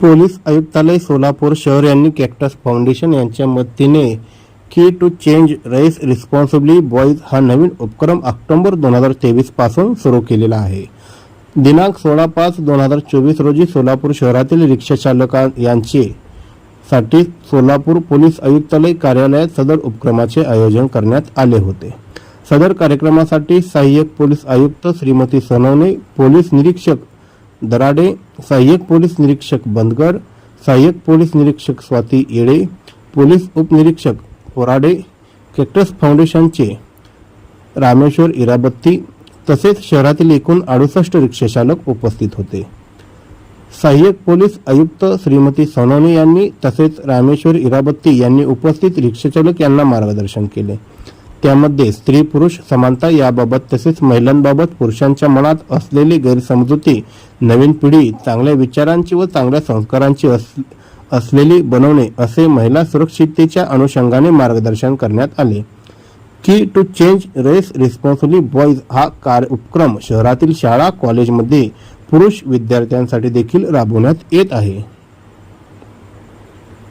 Police आयुक्तालय सोलापूर शहर यांनी कॅक्टस फाउंडेशन यांच्या मदतीने key to change raise responsibly boys हा नवीन उपक्रम ऑक्टोबर दोन हजार तेवीसपासून सुरू केलेला आहे. दिनांक सोळा पाच दोन हजार चोवीस रोजी सोलापूर शहरातील रिक्षाचालका यांचे साठी सोलापूर पोलीस आयुक्तालय कार्यालयात सदर उपक्रमाचे आयोजन करण्यात आले होते. सदर कार्यक्रमासाठी सहाय्यक पोलीस आयुक्त श्रीमती सनवणे पोलीस निरीक्षक दराडे सहाय्यक पोलीस निरीक्षक बंदगड सहाय्यक पोलीस निरीक्षक स्वाती येडे पोलीस उपनिरीक्षक पोराडे कॅक्टस फाउंडेशनचे रामेश्वर इराबत्ती तसेच शहरातील एकूण अडुसष्ट रिक्षाचालक उपस्थित होते. सहाय्यक पोलीस आयुक्त श्रीमती सोनवणे यांनी तसेच रामेश्वर इराबत्ती यांनी उपस्थित रिक्षाचालक यांना मार्गदर्शन केले. त्यामध्ये स्त्री पुरुष समानता याबाबत तसेच महिलांबाबत पुरुषांच्या मनात असलेली गैरसमजुती नवीन पिढी चांगल्या विचारांची व चांगल्या संस्कारांची अस असलेली बनवणे असे महिला सुरक्षिततेच्या अनुषंगाने मार्गदर्शन करण्यात आले. Key to change raise responsibly boys हा कार्य उपक्रम शहरातील शाळा कॉलेजमध्ये पुरुष विद्यार्थ्यांसाठी देखील राबवण्यात येत आहे.